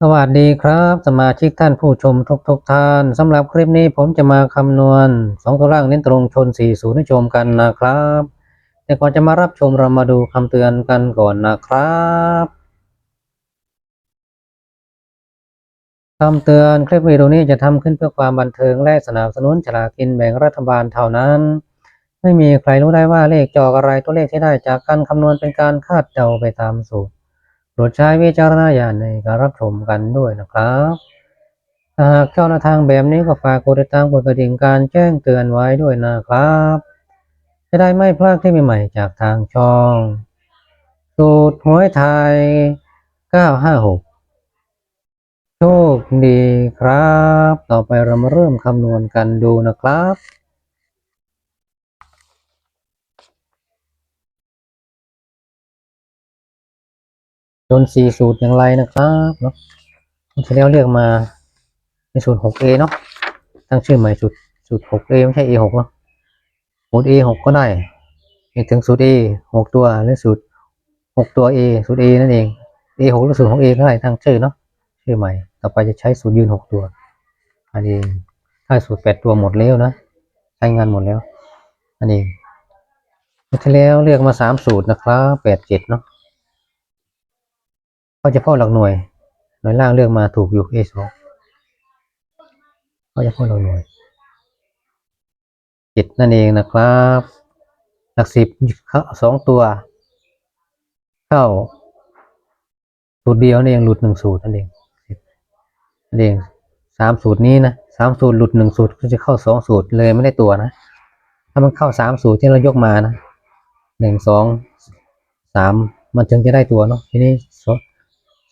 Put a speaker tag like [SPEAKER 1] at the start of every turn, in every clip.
[SPEAKER 1] สวัสดีครับ สมาชิกท่านผู้ชมทุกทุกๆท่านสำหรับคลิปนี้ผมจะมาคำนวณสองตัวล่างเน้นตรงชน 40ให้ชมกันนะครับ แต่ก่อนจะมารับชมเรามาดูคำเตือนกันก่อนนะครับคำเตือนคลิปวิดีโอนี้จะทำขึ้นเพื่อความบันเทิงและสนับสนุนฉลากกินแบ่งรัฐบาลเท่านั้น ไม่มีใครรู้ได้ว่าเลขจอกอะไรตัวเลขที่ได้จากการคำนวณเป็นการคาดเดาไปตามสูตร โปรดใช้วิจารณญาณในการรับชมกันด้วยนะครับถ้าหากชอบแนทางแบบนี้ก็ฝากกดติดตามกดกระดิ่งการแจ้งเตือนไว้ด้วยนะครับ จะได้ไม่พลาดคลิปใหม่ๆจากทางช่องสูตรหวยไทย 956 โชคดีครับ ต่อไปเรามาเริ่มคำนวณกันดูนะครับ จนสี่สูตรอย่างไรนะครับเนาะที่แล้เรียกมาในสูตร 6A เนาะตั้งชื่อใหม่สูตรสูตร 6A ไม่ใช่ A6 เนาะสูตร A6 ก็ได้อีกถึงสูตร A 6 ตัวหรือสูตร 6 ตัว A สูตร A นั่นเอง A6 หรือสูตรของ A ก็ได้ตั้งชื่อเนาะชื่อใหม่ ต่อไปจะใช้สูตรยืน 6 ตัว อันนี้ถ้าสูตร 8 ตัวหมดแล้วนะใช้งานหมดแล้ว อันนี้ที่แล้วเรียกมา 3 สูตรนะครับ8 7เนาะ ก็จะพ่อหลักหน่วย หน่วยล่างเลือกมาถูกอยู่ A สองก็จะพ่อหลักหน่วยเจ็ดนั่นเองนะครับ หลักสิบเข้าสองตัว เข้า สูตรเดียวนั่นเองหลุดหนึ่งสูตรนั่นเองนั่นเองสามสูตรนี้นะสามสูตรหลุดหนึ่งสูตรก็จะเข้าสองสูตรเลยไม่ได้ตัวนะ ถ้ามันเข้าสามสูตรที่เรายกมานะหนึ่งสองสามมันจึงจะได้ตัวเนาะทีนี้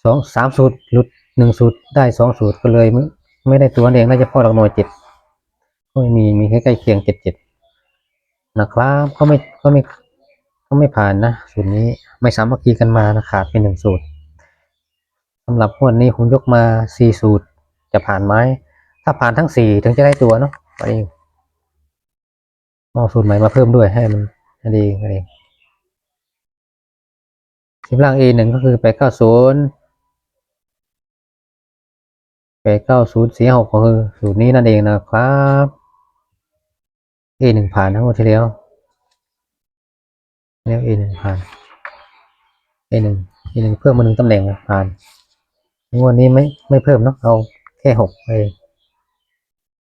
[SPEAKER 1] สองสามสูตรหลุดหนึ่งสูตรได้สองสูตรก็เลยไม่ไม่ได้ตัวเองน่าจะพ่อหลักหน่วยเจ็ดก็ไม่มีมีแค่ใกล้เคียงเจ็ดเจ็ดนะครับก็ไม่ก็ไม่ก็ไม่ผ่านนะสูตรนี้ไม่สามัคคีกันมานะขาดเป็นหนึ่งสูตรสำหรับวดนี้ผมยกมาสี่สูตรจะผ่านไหมถ้าผ่านทั้งสี่ถึงจะได้ตัวเนาะไปเองเอาสูตรใหม่มาเพิ่มด้วยให้มันนั่นเองนั่นเองสิบล่าง A หนึ่งก็คือไปเก้าศูนย์ แปดเก้าศูนย์สี่หกก็คือสูตรนี้นั่นเองนะครับ A หนึ่งผ่านทั้งหมดที่แล้วแล้ว A หนึ่งผ่าน A หนึ่ง A หนึ่งเพิ่มมาหนึ่งตำแหน่งนะผ่านงวดนี้ไม่ไม่เพิ่มเนาะเอาแค่หกไป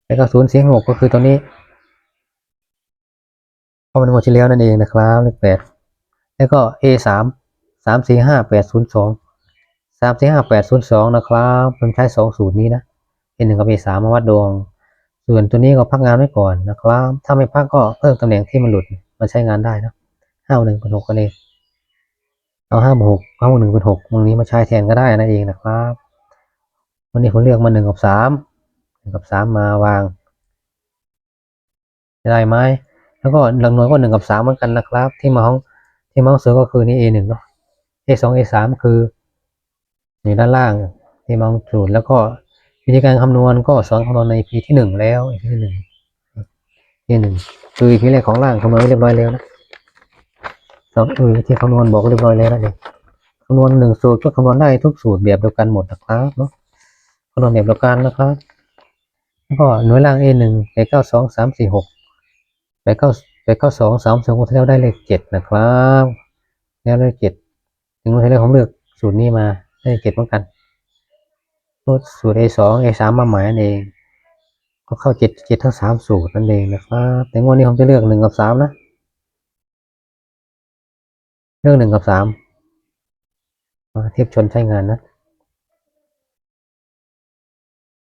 [SPEAKER 1] แปดเก้าศูนย์สี่หกก็คือตัวนี้เข้ามาในหมดที่แล้วนั่นเองนะครับเลขแปดแล้วก็ A สามสามสี่ห้าแปดศูนย์สอง สามสี่ห้าแปดศูนย์สองนะครับผมใช้สองสูตรนี้นะเอหนึ่งกับเอสามมาวัดดวง ส่วนตัวนี้ก็พักงานไว้ก่อนนะครับ ถ้าไม่พักก็เพิ่มตำแหน่งที่มันหลุดมาใช้งานได้นะห้าหนึ่งเป็นหกกันเองเอาห้าหกห้าหนึ่งเป็นหกตรงนี้มาใช้แทนก็ได้นั่นเองนะครับ วันนี้ผมเลือกมาหนึ่งกับสามหนึ่งกับสามมาวางได้ไหมแล้วก็หลักหน่วยก็หนึ่งกับสามเหมือนกันนะครับ ที่มาห้องที่มาห้องเสือก็คือนี่ A หนึ่งเนาะ A สอง A สามคือ อยู่ด้านล่างที่มองสูตรแล้วก็วิธีการคำนวณก็สอนคำนวณใน EP ที่หนึ่งแล้ว EP ที่หนึ่งที่หนึ่งคือ EP แรกของล่างคำนวณเรียบร้อยแล้วนะสองคือวิธีคำนวณบอกเรียบร้อยแล้วนั่นเองคำนวณหนึ่งสูตรก็คำนวณได้ทุกสูตรแบบเดียวกันหมดนะครับเนาะคำนวณแบบเดียวกันนะครับแล้วก็หน่วยล่าง A หนึ่งไปเก้าสองสามสี่หกไปเก้าไปเก้าสองสามสองที่แล้วได้เลขเจ็ดนะครับ แล้วเลขเจ็ดถึงวันที่แล้วผมเลือกสูตรนี้มา ได้เจ็ดเหมือนกันรูดสูตร A สอง A สามมาหมายนั่นเอง ก็เข้าเจ็ดเจ็ดทั้งสามสูตรนั่นเองนะครับ แต่งวดนี้ผมจะเลือกหนึ่งกับสามนะ เลือกหนึ่งกับสามมาเทียบชนใช้งานนะ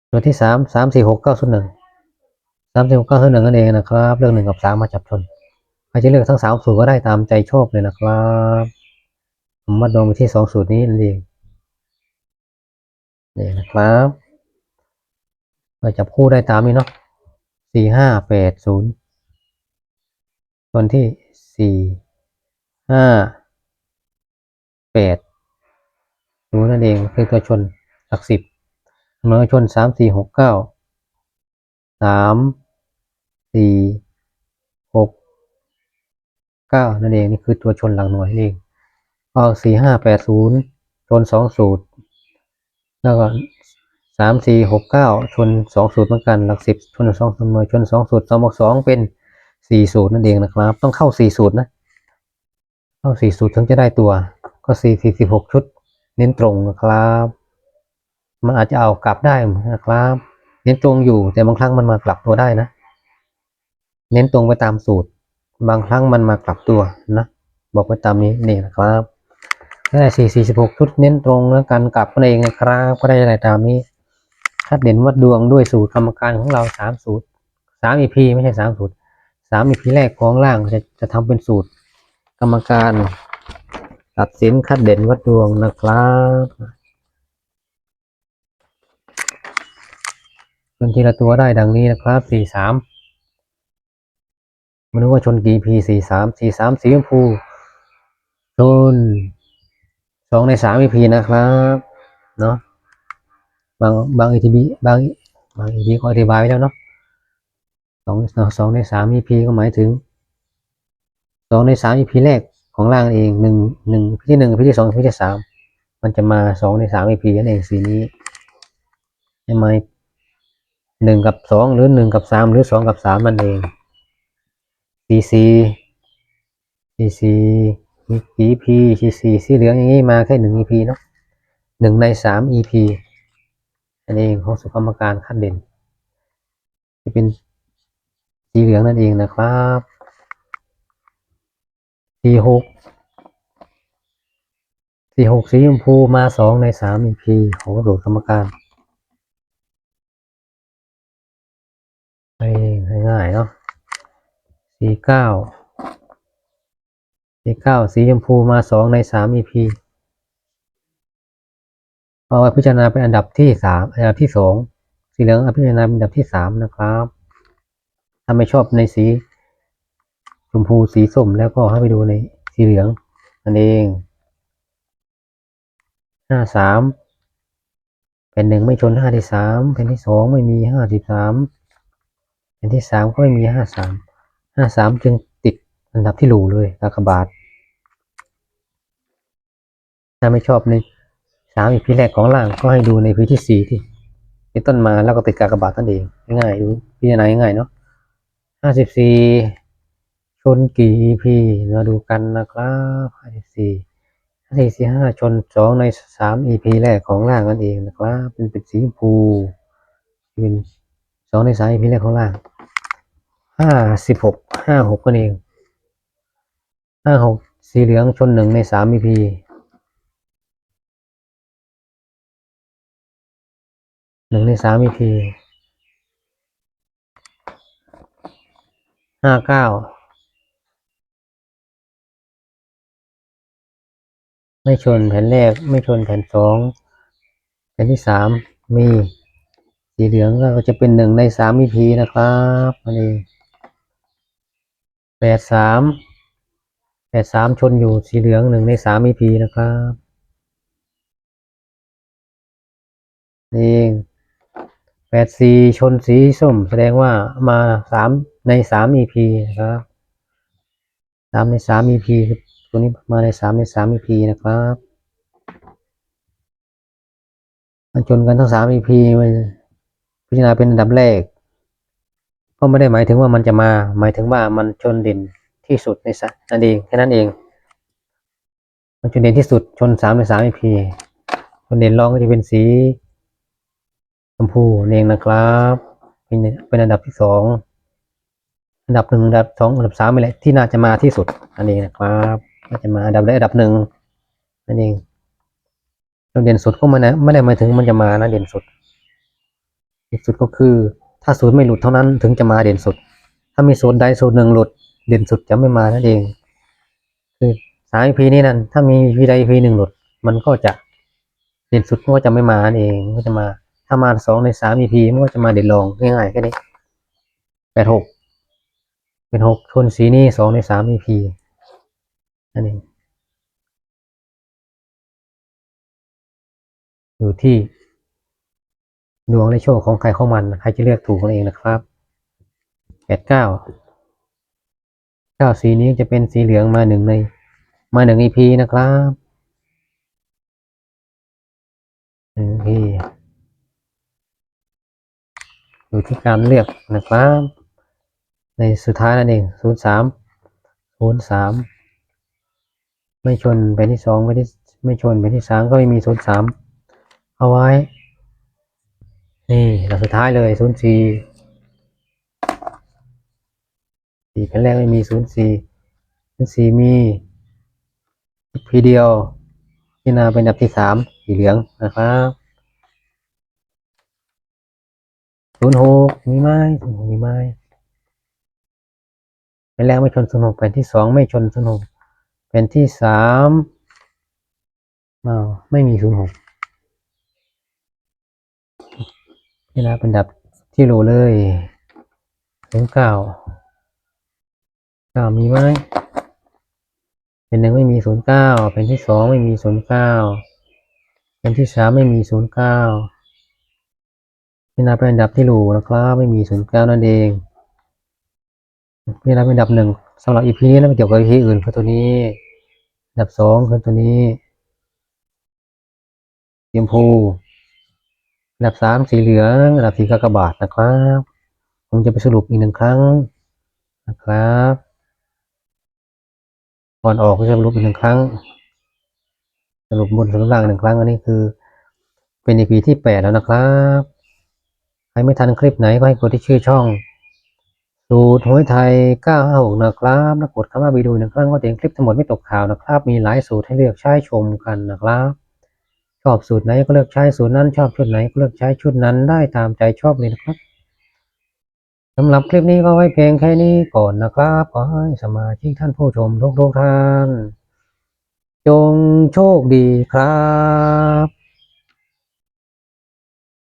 [SPEAKER 1] ตัวที่สามสามสี่หกเก้าศูนย์หนึ่งสามสี่หกเก้าศูนย์หนึ่งนั่นเองนะครับ เลือกหนึ่งกับสามมาจับชนใครจะเลือกทั้งสามสูตรก็ได้ตามใจชอบเลยนะครับผมมาดองไปที่สองสูตรนี้นั่นเอง นี่นะครับเราจับคู่ได้ตามนี้เนาะสี่ห้าแปดศูนย์ส่วนที่สี่ห้าแปดศูนย์นั่นเองคือตัวชนหลักสิบจำนวนชนสามสี่หกเก้าสามสี่หกเก้านั่นเองนี่คือตัวชนหลักหน่วยเองเอาสี่ห้าแปดศูนย์ชนสองสูตร แล้วก็สามสี่หกเก้าชนสองสูตรเหมือนกันหลักสิบชนสองสูตรหน่วยชนสองสูตรสองบวกสองเป็นสี่สูตรนั่นเองนะครับ ต้องเข้าสี่สูตรนะ เข้าสี่สูตรถึงจะได้ตัว ก็สี่สี่สิบหกชุด เน้นตรงนะครับ มันอาจจะเอากลับได้นะครับ เน้นตรงอยู่แต่บางครั้งมันมากลับตัวได้นะ เน้นตรงไปตามสูตร บางครั้งมันมากลับตัวนะ บอกไปตามนี้นี่นะครับ ได้สี่สี่สิบหกชุดเน้นตรงแล้วกันกลับนั่นเองนะครับก็ได้อะไรตามนี้คัดเด่นวัดดวงด้วยสูตรกรรมการของเราสามสูตรสามอีพีไม่ใช่สามสูตรสามอีพีแรกของล่างจะจะทำเป็นสูตร กรรมการตัดสินคัดเด่นวัดดวงนะครับเป็นทีละตัวได้ดังนี้นะครับสี่สามไม่รู้ว่าชนกี่พีสี่สามสี่สามสีชมพูชน สองในสามอีพีนะครับ เนาะบางบางอีทีบีบางบางอีพีก็อธิบายไว้แล้วเนาะสองสองในสามอีพีก็หมายถึงสองในสามอีพีแรกของล่างเองหนึ่งหนึ่งพีที่หนึ่งพีที่สองพีที่สามมันจะมาสองในสามอีพีนั่นเองสีนี้ใช่ไหมหนึ่งกับสองหรือหนึ่งกับสามหรือสองกับสามมันเองสีสีสีสี มีกี่ EP สีสีสีเหลืองอย่างนี้มาแค่หนึ่ง EP เนาะหนึ่งในสาม EP นั่นเองของสุกรรมการขั้นเด่นจะเป็นสีเหลืองนั่นเองนะครับสี่หกสี่หกสีชมพูมาสองในสาม EP ของสูตรกรรมการง่ายๆเนาะสี่เก้า สี่เก้าสีชมพูมาสองในสาม EP เอาไว้พิจารณาเป็นอันดับที่สามอันดับที่สองสีเหลืองเอาพิจารณาเป็นอันดับที่สามนะครับถ้าไม่ชอบในสีชมพูสีส้มแล้วก็ให้ไปดูในสีเหลืองนั่นเองห้าสามแผ่นหนึ่งไม่ชนห้าที่สามแผ่นที่สองไม่มีห้าสิบสามแผ่นที่สามก็ไม่มีห้าสามห้าสามจึง อันดับที่หลูเลยกากบาทถ้าไม่ชอบในสามอีพีแรกของล่างก็ให้ดูในพีที่สี่ที่เป็นต้นมาแล้วก็ติดกากบาทนั่นเองง่ายดูพิจารณาง่ายเนาะห้าสิบสี่ชนกี่อีพีมาดูกันนะครับห้าสิบสี่ห้าสี่สี่ห้าชนสองในสามอีพีแรกของล่างนั่นเองนะครับ เป็นเป็นสีชมพูเป็นสองในสามอีพีแรกของล่างห้าสิบหกห้าหกกันเอง ห้าหกสีเหลืองชนหนึ่งในสามอีพีหนึ่งในสาม EP ห้าเก้าไม่ชนแผ่นแรก ไม่ชนแผ่นสองแผ่นที่สามมีสีเหลืองก็จะเป็นหนึ่งในสาม EP นะครับอันนี้แปดสาม แปดสามชนอยู่สีเหลืองหนึ่งในสาม EP นะครับ นี่แปดสีชนสีส้มแสดงว่ามาสามในสาม EP นะครับสามในสาม EP ตัวนี้มาในสามในสาม EP นะครับมันชนกันทั้งสาม EP มันพิจารณาเป็นอันดับแรกก็ไม่ได้หมายถึงว่ามันจะมา หมายถึงว่ามันชนเด่น ที่สุดในสนั่นเองแค่นั้นเองมันชนเด่นที่สุดชนสามในสาม EP ชนเด่นรองก็จะเป็นสีชมพูเองนะครับ เป็นเป็นอันดับที่สองอันดับหนึ่งอันดับสองอันดับสามไปแหละที่น่าจะมาที่สุดอันนี้นะครับน่าจะมาอันดับแรกอันดับหนึ่งนั่นเองเด่นสุดก็ไมันนะไม่ได้หมายถึงมันจะมานะเด่นสุดเด่นสุดก็คือ ถ้าสูตรไม่หลุดเท่านั้นถึงจะมาเด่นสุด ถ้ามีสูตรใดสูตรหนึ่งหลุด เด่นสุดจะไม่มานั่นเอง คือสามพีนี้นั่นถ้ามีพีใดพีหนึ่งหลุด มันก็จะเด่นสุดก็จะไม่มานั่นเองก็จะมา ถ้ามาสองในสาม EP มันก็จะมาเด่นรองง่ายๆแค่นี้แปดหกเป็นหกชนสีนี้สองในสาม EP นั่นเองอยู่ที่ดวงและโชคของใครของมัน ใครจะเลือกถูกนั่นเองนะครับแปดเก้า ก้าสีนี้จะเป็นสีเหลืองมาหนึ่งใน มาหนึ่งอีพีนะครับหนึ่งพีอยู่ที่การเลือกนะครับ ในสุดท้ายนั่นเองศูนย์สามศูนย์สามไม่ชนไปที่สองไปที่ไม่ชนไปที่สามก็ไม่มีศูนย์สามเอาไว้ นี่หลักสุดท้ายเลยศูนย์สี่ สี่แผ่นแรกไม่มีศูนย์สี่ศูนย์สี่มีพีเดียวพิจารณาเป็นอันดับที่สามสีเหลืองนะครับศูนย์หกมีไหมศูนย์หกมีไหมแผ่นแรกไม่ชนศูนย์หกแผ่นที่สองไม่ชนศูนย์หกแผ่นที่สามอ้าวไม่มีศูนย์หกนี่นะเป็นอันดับที่โหลเลยศูนย์เก้า เก้ามีไหมเป็นหนึ่งไม่มีศูนย์เก้าเป็นที่สองไม่มีศูนย์เก้าเป็นที่สามไม่มีศูนย์เก้านี่นะเป็นอันดับที่โหลนะครับไม่มีศูนย์เก้านั่นเองนี่นะเป็นอันดับหนึ่งสำหรับอีพีนี้แล้วไม่เกี่ยวกับอีพีอื่นคือตัวนี้ อันดับสองคือตัวนี้เตรียมพูอันดับสามสีเหลืองอันดับสี่กากบาทนะครับ ผมจะไปสรุปอีกหนึ่งครั้งนะครับ ก่อนออกก็จะสรุปอีกหนึ่งครั้ง สรุปบนสรุปล่างหนึ่งครั้งอันนี้คือ เป็น EP ที่แปดแล้วนะครับใครไม่ทันคลิปไหนก็ให้กดที่ชื่อช่องสูตรหวยไทย 956 นะครับแล้วกดคำว่าวีดูหนึ่งครั้งก็จะเห็นคลิปทั้งหมดไม่ตกข่าวนะครับ มีหลายสูตรให้เลือกใช้ชมกันนะครับ ชอบสูตรไหนก็เลือกใช้สูตรนั้น ชอบชุดไหนก็เลือกใช้ชุดนั้นได้ตามใจชอบเลยนะครับ สำหรับคลิปนี้ก็ไว้เพียงแค่นี้ก่อนนะครับ ขอให้สมาชิกท่านผู้ชมทุกๆท่าน จงโชคดีครับ